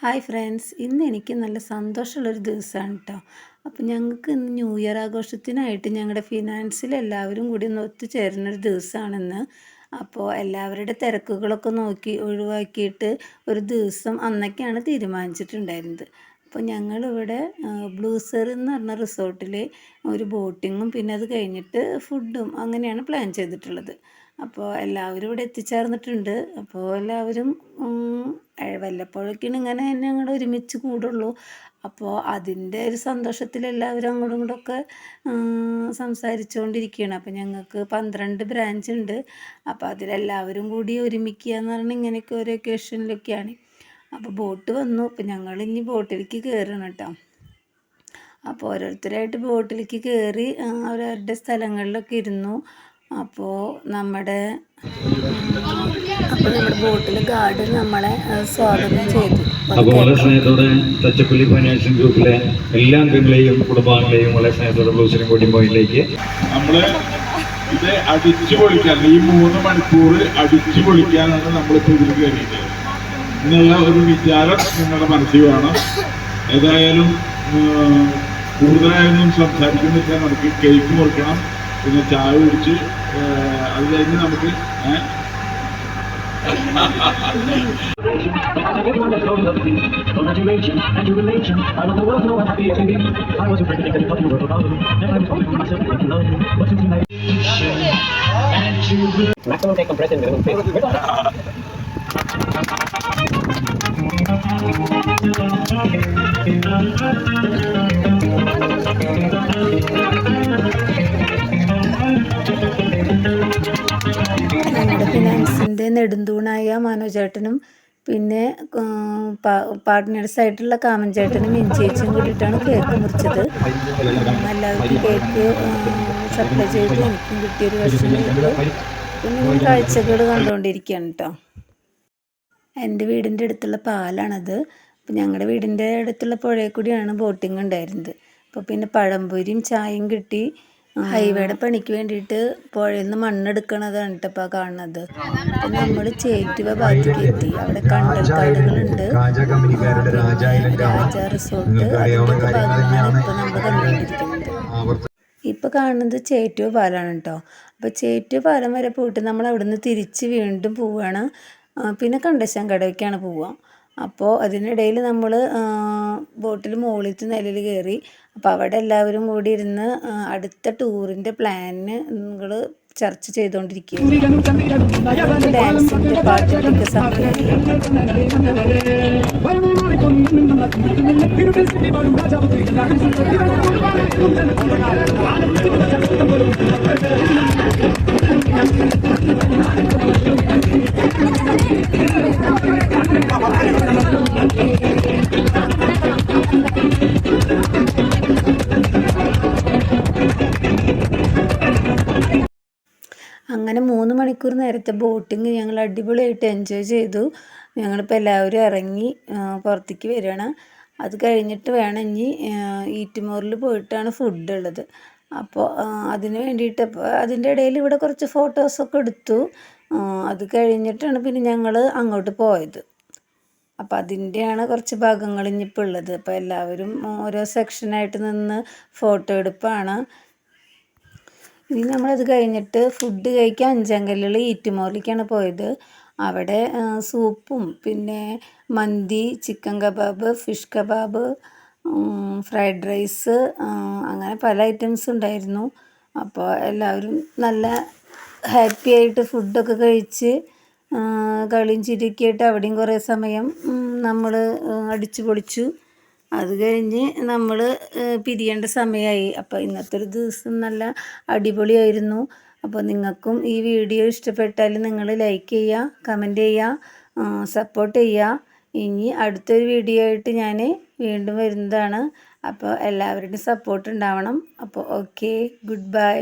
Hi friends ഇന്ന് എനിക്ക് നല്ല സന്തോഷമുള്ളൊരു ദിവസമാണ് കേട്ടോ അപ്പോൾ ഞങ്ങൾക്ക് ഇന്ന് ന്യൂ ഇയർ ആഘോഷത്തിനായിട്ട് ഞങ്ങളുടെ ഫിനാൻസിൽ എല്ലാവരും കൂടി ഒന്ന് ഒത്തുചേരുന്നൊരു ദിവസമാണെന്ന്. അപ്പോൾ എല്ലാവരുടെ തിരക്കുകളൊക്കെ നോക്കി ഒഴിവാക്കിയിട്ട് ഒരു ദിവസം അന്നൊക്കെയാണ് തീരുമാനിച്ചിട്ടുണ്ടായിരുന്നത്. അപ്പോൾ ഞങ്ങളിവിടെ ബ്ലൂസർ എന്ന് പറഞ്ഞ റിസോർട്ടിൽ ഒരു ബോട്ടിങ്ങും പിന്നെ അത് കഴിഞ്ഞിട്ട് ഫുഡും അങ്ങനെയാണ് പ്ലാൻ ചെയ്തിട്ടുള്ളത്. അപ്പോൾ എല്ലാവരും ഇവിടെ എത്തിച്ചേർന്നിട്ടുണ്ട്. അപ്പോൾ എല്ലാവരും വല്ലപ്പോഴൊക്കെയാണ് ഇങ്ങനെ തന്നെ അങ്ങോട്ട് ഒരുമിച്ച് കൂടുള്ളൂ. അപ്പോൾ അതിന്റെ ഒരു സന്തോഷത്തിൽ എല്ലാവരും അങ്ങോട്ടും ഇങ്ങോട്ടൊക്കെ സംസാരിച്ചുകൊണ്ടിരിക്കുകയാണ് അപ്പോൾ ഞങ്ങൾക്ക് പന്ത്രണ്ട് ബ്രാഞ്ച് ഉണ്ട്. അപ്പോൾ അതിലെല്ലാവരും കൂടി ഒരുമിക്കുക എന്ന് പറഞ്ഞാൽ ഇങ്ങനെയൊക്കെ ഓരോ ഒക്കേഷനിലൊക്കെയാണ് അപ്പോൾ ബോട്ട് വന്നു. അപ്പോൾ ഞങ്ങൾ ഇനി ബോട്ടിലേക്ക് കയറണം കേട്ടോ. അപ്പോൾ ഓരോരുത്തരായിട്ട് ബോട്ടിലേക്ക് കയറി അവരവരുടെ സ്ഥലങ്ങളിലൊക്കെ ഇരുന്നു. അപ്പോൾ നമ്മുടെ അപ്പോൾ നമ്മുടെ ബോട്ടിൽ ഗാർഡ് നമ്മളെ സ്വാഗതം ചെയ്തു. അപ്പോൾ വളരെ സ്നേഹത്തോടെ തച്ചപ്പള്ളി ഫൈനാൻഷ്യൽ ഗ്രൂപ്പിലെ എല്ലാ അംഗങ്ങളെയും കുടുംബാംഗങ്ങളെയും വളരെ സ്നേഹത്തോടെ ബ്ലൂസിനും കൂടി പോയിട്ടേക്ക് നമ്മൾ ഇത് അടിച്ചു പൊളിക്കാൻ ഈ മൂന്ന് മണിക്കൂർ അടിച്ചു പൊളിക്കാനാണ് നമ്മളിപ്പോൾ ഇതിൽ കയറിയത് എന്നുള്ള ഒരു വിചാരം നിങ്ങളുടെ മനസ്സിൽ വേണം. ഏതായാലും കൂടുതലായൊന്നും സംസാരിക്കുന്നില്ല. നമുക്ക് കേക്ക് മുറിക്കണം. പിന്നെ ചായ കുടിച്ച് അത് കഴിഞ്ഞ് നമുക്ക് Congratulations and jubilation. I want നെടുന്തൂണായ മനോജേട്ടനും പിന്നെ പാർട്ട്നേഴ്സായിട്ടുള്ള കാമൻ ചേട്ടനും മിഞ്ചേച്ചിയും കൂടിയിട്ടാണ് കേക്ക് മുറിച്ചത്. എല്ലാവർക്കും കേക്ക് സപ്ലൈ ചെയ്ത് എനിക്കും കിട്ടിയൊരു കേക്ക് പിന്നെ കാഴ്ചകൾ കണ്ടുകൊണ്ടിരിക്കുകയാണ് കേട്ടോ എന്റെ വീടിന്റെ അടുത്തുള്ള പാലാണത്. അപ്പം ഞങ്ങളുടെ വീടിന്റെ അടുത്തുള്ള പുഴയിൽ കൂടിയാണ് ബോട്ടിംഗ് ഉണ്ടായിരുന്നത്. അപ്പോൾ പിന്നെ പഴംപൊരിയും ചായയും കിട്ടി. ഹൈവേയുടെ പണിക്ക് വേണ്ടിയിട്ട് പുഴയിൽ നിന്ന് മണ്ണെടുക്കണതാണ് കേട്ടോ കാണുന്നത്. അപ്പം നമ്മൾ ചേറ്റുവ ഭാഗത്തേക്ക് എത്തി. അവിടെ കണ്ടൽക്കാടുകളുണ്ട്. രാജ റിസോർട്ട്. ഇപ്പൊ ഭാഗങ്ങളാണ് ഇപ്പോൾ നമ്മൾ കണ്ടുകൊണ്ടിരിക്കുന്നത്. ഇപ്പോൾ കാണുന്നത് ചേറ്റുവ പാലാണ് കേട്ടോ. അപ്പോൾ ചേറ്റുവ പാലം വരെ പോയിട്ട് നമ്മൾ അവിടുന്ന് തിരിച്ച് വീണ്ടും പോവാണ്. പിന്നെ കണ്ടശാങ്കടയ്ക്കാണ് പോവുക അപ്പോൾ അതിനിടയിൽ നമ്മൾ ബോട്ടിൽ മുകളിലത്തെ നിലയിൽ കയറി. അപ്പോൾ അവിടെ എല്ലാവരും കൂടി ഇരുന്ന് അടുത്ത ടൂറിന്റെ പ്ലാനിന് നിങ്ങൾ ചർച്ച ചെയ്തുകൊണ്ടിരിക്കുകയാണ് അങ്ങനെ മൂന്ന് മണിക്കൂർ നേരത്തെ ബോട്ടിങ് ഞങ്ങൾ അടിപൊളിയായിട്ട് എൻജോയ് ചെയ്തു. ഞങ്ങളിപ്പോൾ എല്ലാവരും ഇറങ്ങി പുറത്തേക്ക് വരികയാണ്. അത് കഴിഞ്ഞിട്ട് വേണം ഇനി ഈറ്റുമോറിൽ പോയിട്ടാണ് ഫുഡ് ഉള്ളത്. അപ്പോൾ അതിന് വേണ്ടിയിട്ട് അതിന്റെ ഇടയിൽ ഇവിടെ കുറച്ച് ഫോട്ടോസൊക്കെ എടുത്തു. അത് കഴിഞ്ഞിട്ടാണ് പിന്നെ ഞങ്ങൾ അങ്ങോട്ട് പോയത്. അപ്പോൾ അതിന്റെയാണ് കുറച്ച് ഭാഗങ്ങൾ ഇനിയിപ്പോൾ ഉള്ളത്. അപ്പോൾ എല്ലാവരും ഓരോ സെക്ഷനായിട്ട് നിന്ന് ഫോട്ടോ എടുപ്പാണ്. ഇനി നമ്മളത് കഴിഞ്ഞിട്ട് ഫുഡ് കഴിക്കാൻ അഞ്ചാങ്കല്ലിൽ ഈറ്റുമോറിലേക്കാണ് പോയത്. അവിടെ സൂപ്പും പിന്നെ മന്തി chicken kebab fish kebab fried rice അങ്ങനെ പല ഐറ്റംസ് ഉണ്ടായിരുന്നു. അപ്പോൾ എല്ലാവരും നല്ല ഹാപ്പി ആയിട്ട് ഫുഡൊക്കെ കഴിച്ച് കളിയും ചിരിയൊക്കെ അവിടെയും കുറേ സമയം നമ്മൾ അടിച്ചു പൊളിച്ചു അത് കഴിഞ്ഞ് നമ്മൾ പിരിയേണ്ട സമയമായി അപ്പോൾ ഇന്നത്തെ ഒരു ദിവസം നല്ല അടിപൊളിയായിരുന്നു. അപ്പോൾ നിങ്ങൾക്കും ഈ വീഡിയോ ഇഷ്ടപ്പെട്ടാൽ നിങ്ങൾ ലൈക്ക് ചെയ്യുക കമന്റ് ചെയ്യുക സപ്പോർട്ട് ചെയ്യുക ഇനി അടുത്തൊരു വീഡിയോ ആയിട്ട് ഞാൻ വീണ്ടും വരുന്നതാണ്. അപ്പോൾ എല്ലാവരുടെയും സപ്പോർട്ട് ഉണ്ടാവണം. അപ്പോൾ ഓക്കെ ഗുഡ് ബൈ